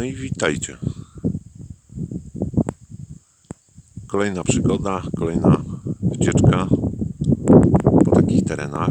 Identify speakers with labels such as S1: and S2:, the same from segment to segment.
S1: No i witajcie. Kolejna przygoda, kolejna wycieczka po takich terenach.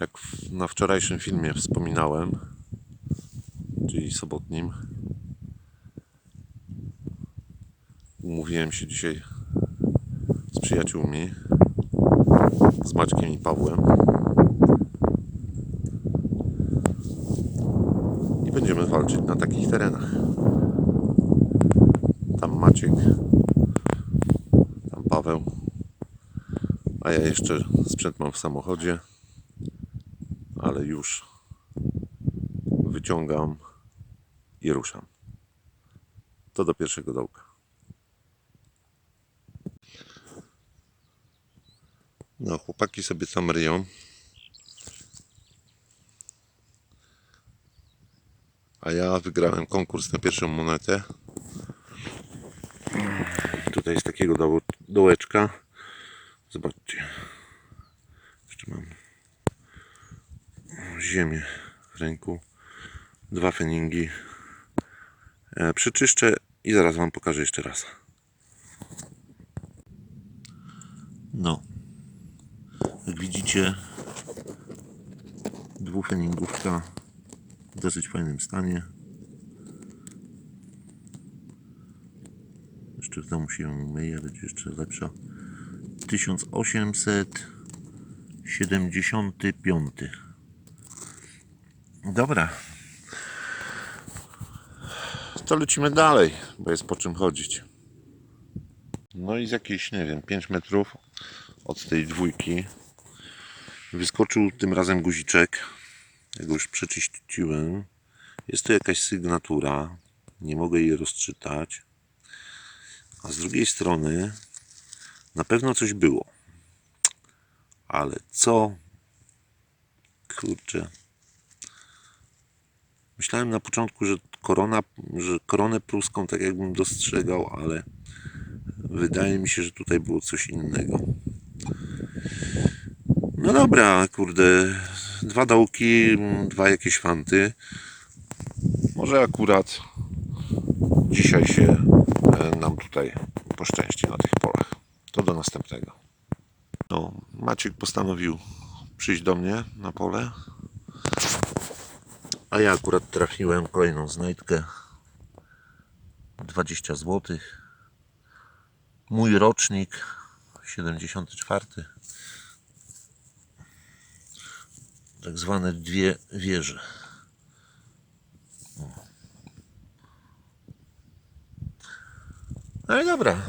S1: Jak na wczorajszym filmie wspominałem, czyli sobotnim, umówiłem się dzisiaj z przyjaciółmi, z Maćkiem i Pawłem. I będziemy walczyć na takich terenach. Tam Maciek, tam Paweł, a ja jeszcze sprzęt mam w samochodzie, ale już wyciągam i ruszam. To do pierwszego dołka. No, chłopaki sobie tam ryją. A ja wygrałem konkurs na pierwszą monetę. Tutaj jest takiego dołeczka. Zobaczcie. Jeszcze mam ziemię w ręku. Dwa feningi. E, Przeczyszczę i zaraz Wam pokażę jeszcze raz. No. Jak widzicie, dwufeningówka w dosyć fajnym stanie. Jeszcze w domu się myje, będzie jeszcze lepsza. 1875. Dobra. To lecimy dalej, bo jest po czym chodzić. No i z jakichś, nie wiem, 5 metrów od tej dwójki wyskoczył tym razem guziczek. Ja go już przeczyściłem. Jest tu jakaś sygnatura. Nie mogę jej rozczytać. A z drugiej strony na pewno coś było. Ale co? Kurczę. Myślałem na początku, że korona, że koronę pruską tak jakbym dostrzegał, ale wydaje mi się, że tutaj było coś innego. No dobra, kurde. Dwa dołki, dwa jakieś fanty. Może akurat dzisiaj się e, nam tutaj poszczęści na tych polach. To do następnego. No, Maciek postanowił przyjść do mnie na pole. A ja akurat trafiłem kolejną znajdkę. 20 zł. Mój rocznik 74. tak zwane dwie wieże. No i dobra.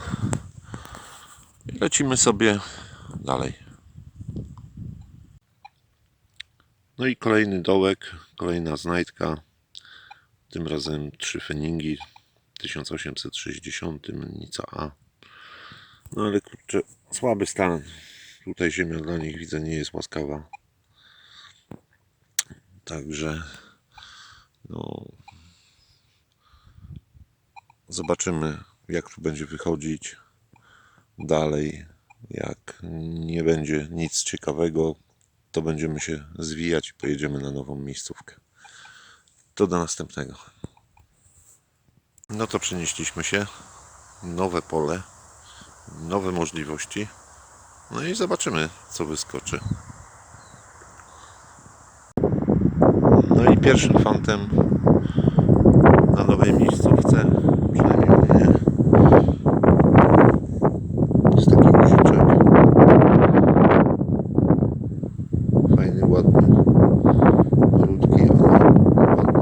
S1: I lecimy sobie dalej. No i kolejny dołek, kolejna znajdka. Tym razem trzy feningi. 1860 mennica A. No ale kurczę, słaby stan. Tutaj ziemia dla nich widzę nie jest łaskawa. Także no, zobaczymy, jak tu będzie wychodzić dalej. Jak nie będzie nic ciekawego, to będziemy się zwijać i pojedziemy na nową miejscówkę. To do następnego. No to przenieśliśmy się. Nowe pole, nowe możliwości. No i zobaczymy, co wyskoczy. No i pierwszym fantem na nowej miejscówce, przynajmniej u mnie, jest taki guziczek. Fajny, ładny, malutki, ale ładny.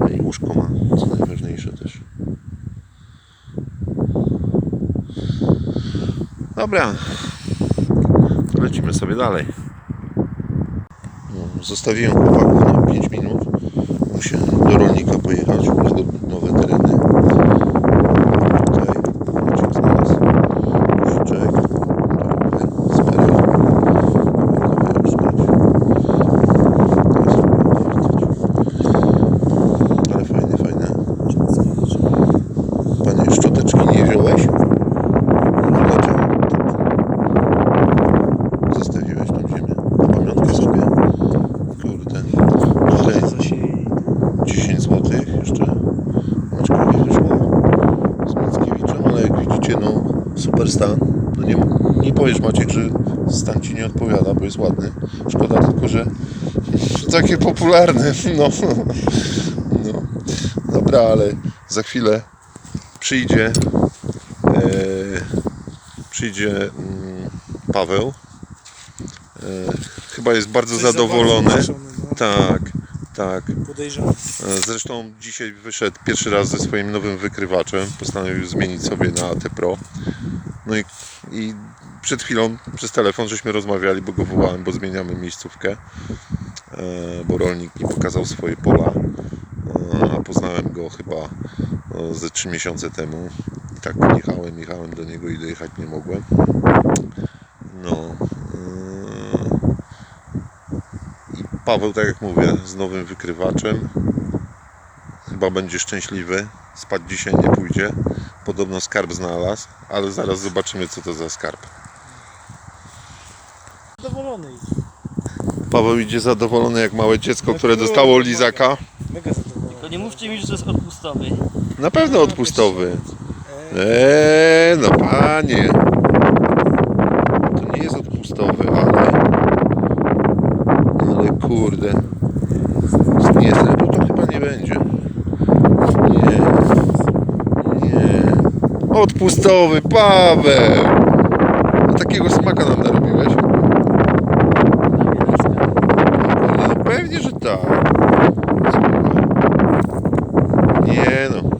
S1: No i łóżko ma, co najważniejsze też. Dobra, lecimy sobie dalej. Zostawiłem chłopaków na 5 minut. Muszę do rolnika pojechać, na do- nowe tereny. Tutaj Maciek znalazł guziczek. Tutaj sperel. Powinno już być. Teraz sprawdzać. Ale fajne, fajne. Panie, szczoteczki nie wziąłeś? Dlaczego? Zostawiłeś tą ziemię. A pamiętasz? stan. No nie, powiesz Maciek, że stan ci nie odpowiada, bo jest ładny. Szkoda tylko, że, że takie popularne. No. no. Dobra, ale za chwilę przyjdzie e, przyjdzie mm, Paweł. E, chyba jest bardzo
S2: Coś za
S1: zadowolony.
S2: bardzo no.
S1: Tak, tak.
S2: Podejrzewam.
S1: E, Zresztą dzisiaj wyszedł pierwszy raz ze swoim nowym wykrywaczem. Postanowił zmienić sobie na AT Pro. No i, i przed chwilą przez telefon żeśmy rozmawiali, bo go wołałem, bo zmieniamy miejscówkę. E, Bo rolnik nie pokazał swoje pola. E, A poznałem go chyba no, ze 3 miesiące temu. I tak jechałem, jechałem do niego i dojechać nie mogłem. No. e, I Paweł, tak jak mówię, z nowym wykrywaczem. Chyba będzie szczęśliwy. Spać dzisiaj nie pójdzie. Podobno skarb znalazł, ale zaraz zobaczymy, co to za skarb.
S2: Zadowolony.
S1: Paweł idzie zadowolony jak małe dziecko,
S2: No
S1: które dostało lizaka.
S2: Mega zadowolony.
S3: To nie mówcie mi, że to jest odpustowy.
S1: Na pewno odpustowy. Eee, no panie. To nie jest odpustowy, ale... Ale kurde. Nie, srebro to chyba nie będzie. Nie. Nie. Odpustowy, Paweł! A takiego smaka nam narobiłeś? Nie, no pewnie, że tak. Słuchaj. Nie no.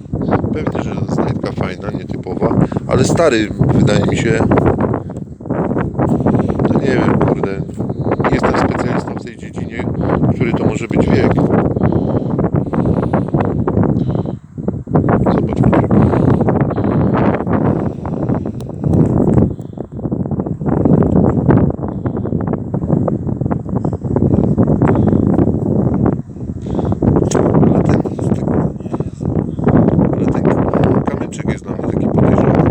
S1: Pewnie, że znajdka fajna, nietypowa, ale stary wydaje mi się. No nie wiem, kurde. Nie jestem specjalistą w tej dziedzinie, który to może być wiek. Zobaczmy. Ale ten, ale ten kamyczek jest dla mnie taki podejrzany.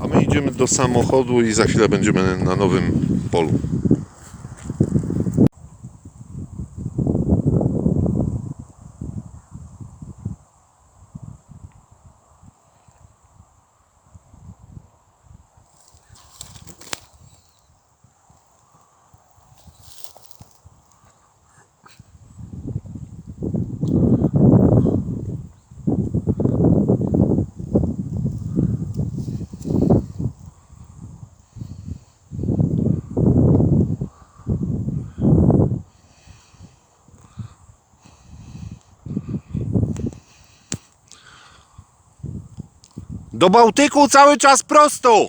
S1: A my idziemy samochodu i za chwilę będziemy na nowym polu. Do Bałtyku cały czas prosto!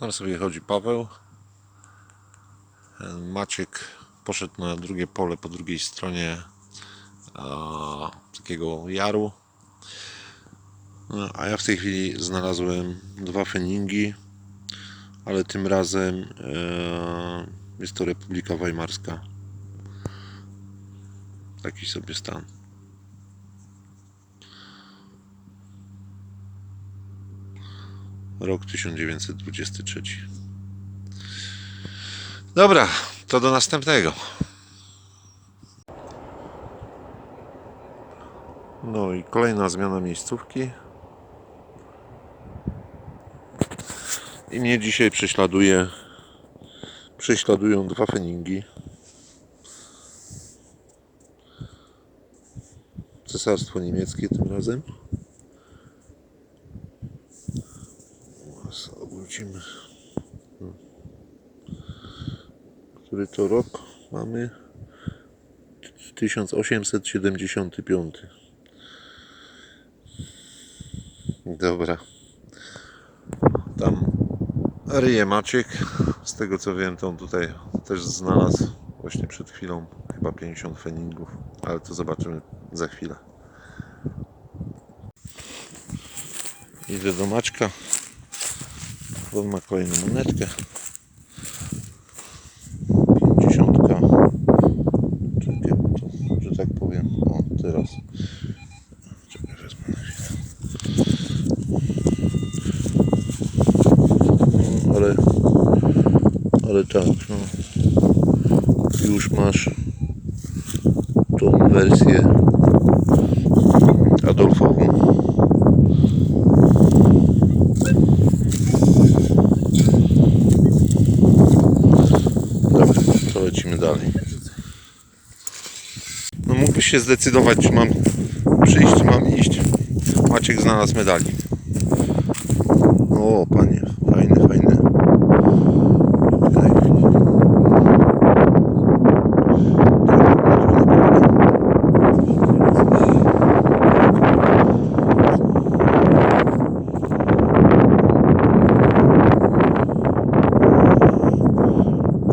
S1: Tam sobie chodzi Paweł. Maciek poszedł na drugie pole po drugiej stronie a, takiego jaru. No, a ja w tej chwili znalazłem dwa feningi, ale tym razem e, jest to Republika Weimarska. Taki sobie stan. Rok 1923. Dobra, to do następnego. No i kolejna zmiana miejscówki. I mnie dzisiaj prześladuje. Prześladują dwa feningi. Cesarstwo niemieckie tym razem. Obrócimy. Hmm. Który to rok mamy? 1875. Dobra. Tam ryje Maciek. Z tego co wiem, to on tutaj też znalazł właśnie przed chwilą chyba 50 feningów, ale to zobaczymy za chwilę. Idę do Maćka. On ma kolejną monetkę. 50. powiem. O, teraz. Czekaj, wezmę na chwilę. No, ale, ale tak, no. Już masz tą wersję Adolfową. Dobra, to lecimy dalej. No mógłbyś się zdecydować, czy mam przyjść, czy mam iść. Maciek znalazł medalik. O, panie, fajny, fajny. Tutaj.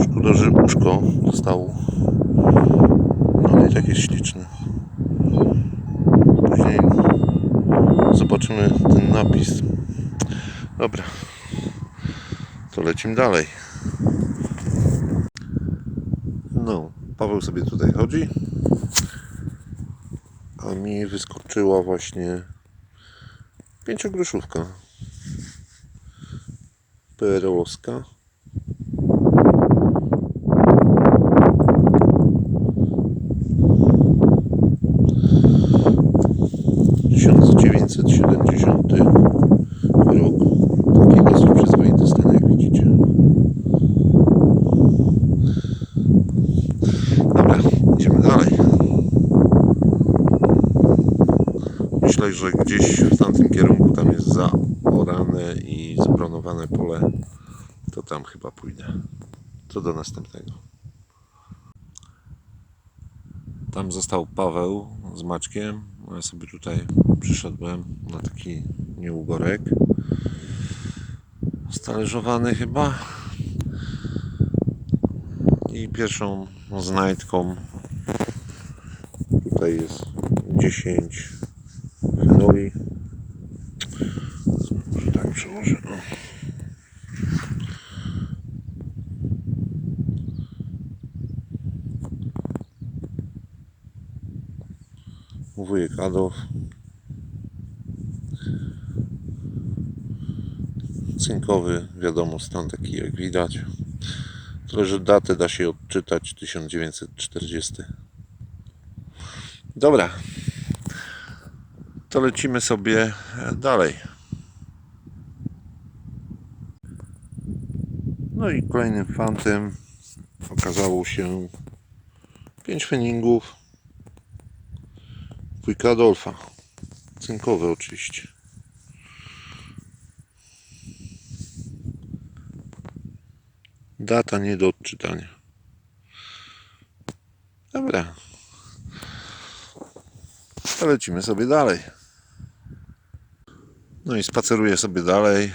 S1: Szkoda, że łóżko zostało. No ale i tak jest śliczny. Później zobaczymy ten napis. Dobra. To lecimy dalej. No, Paweł sobie tutaj chodzi. A mi wyskoczyła właśnie pięciogroszówka. PRL-owska. 1970 rok. Taki dosyć przyzwoity stan, jak widzicie. Dobra, idziemy dalej. Myślę, że gdzieś w tamtym kierunku tam jest zaorane i zbronowane pole. To tam chyba pójdę. Co do następnego. Tam został Paweł z Maćkiem. Ja sobie tutaj przyszedłem na taki nieugorek. Stależowany chyba. I pierwszą znajdką tutaj jest 10 fenoli. Może tak przełożę. O. Wujek Adolf. Cynkowy, wiadomo, stan taki jak widać. Tyle, że datę da się odczytać 1940. Dobra. To lecimy sobie dalej. No i kolejnym fantem okazało się 5 feningów. Wujka Adolfa. Cynkowe oczywiście. Data nie do odczytania. Dobra. Lecimy sobie dalej. No i spaceruję sobie dalej.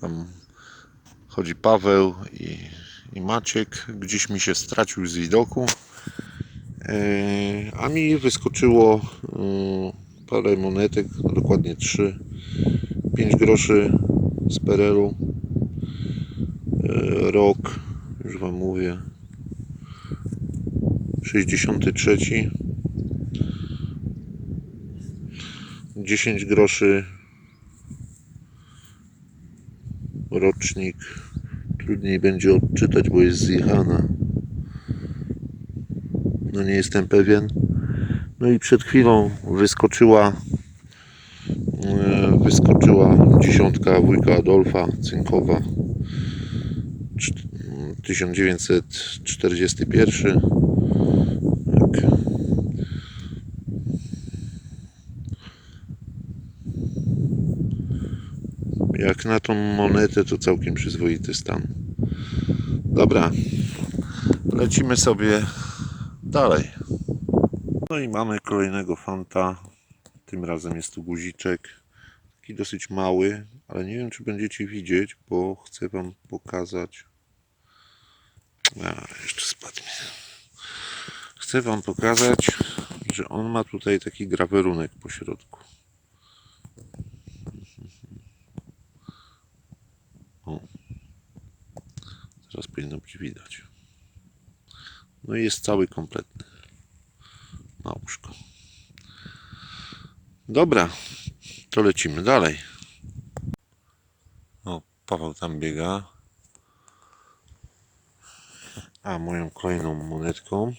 S1: Tam chodzi Paweł i, i Maciek. Gdzieś mi się stracił z widoku. E, A mi wyskoczyło e, parę monetek, dokładnie 3. 5 groszy z Perelu. E, Rok, już Wam mówię. 63. 10 groszy rocznik. Trudniej będzie odczytać, bo jest zjechana. No nie jestem pewien. No i przed chwilą wyskoczyła e, wyskoczyła dziesiątka wujka Adolfa cynkowa Czt- 1941 tak. Jak na tą monetę to całkiem przyzwoity stan dobra lecimy sobie dalej no i mamy kolejnego fanta. Tym razem jest tu guziczek. Taki dosyć mały, ale nie wiem czy będziecie widzieć, bo chcę wam pokazać. A, jeszcze spadnie. Chcę wam pokazać, że on ma tutaj taki grawerunek po środku. Teraz powinno być widać. No i jest cały kompletny. na łóżko. Dobra, to lecimy dalej. O, Paweł tam biega. A moją kolejną monetką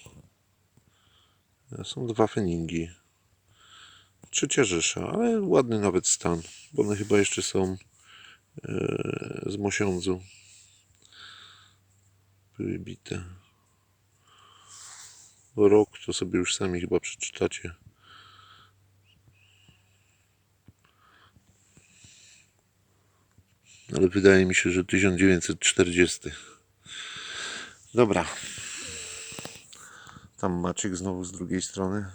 S1: są dwa feningi. Trzecia Rzesza, ale ładny nawet stan, bo one chyba jeszcze są e, z Mosiądzu. Były bite. Rok to sobie już sami chyba przeczytacie. Ale wydaje mi się, że 1940. Dobra. Tam Maciek znowu z drugiej strony.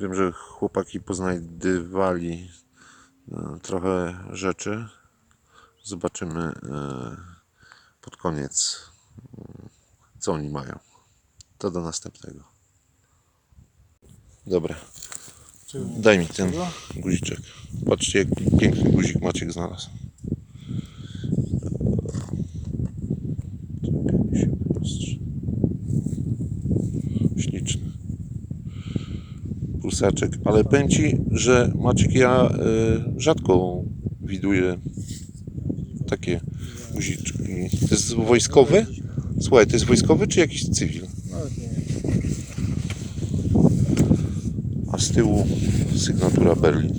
S1: Wiem, że chłopaki poznajdywali trochę rzeczy. Zobaczymy e, pod koniec, e, co oni mają. To do następnego. Dobra, daj mi ten guziczek. Patrzcie, jaki piękny guzik Maciek znalazł. Czekaj, mi się wyostrzy. Śliczny. Ale powiem Ci, że Maciek ja y, rzadko widuję takie guziczki. To jest wojskowy? Słuchaj, to jest wojskowy czy jakiś cywil? A z tyłu sygnatura Berlin.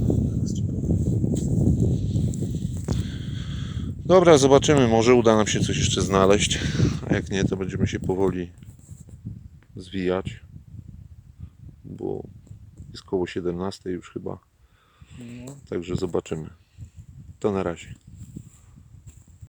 S1: Dobra, zobaczymy. Może uda nam się coś jeszcze znaleźć. A jak nie, to będziemy się powoli zwijać. Jest koło 17 już chyba.
S2: No.
S1: Także zobaczymy. To na razie.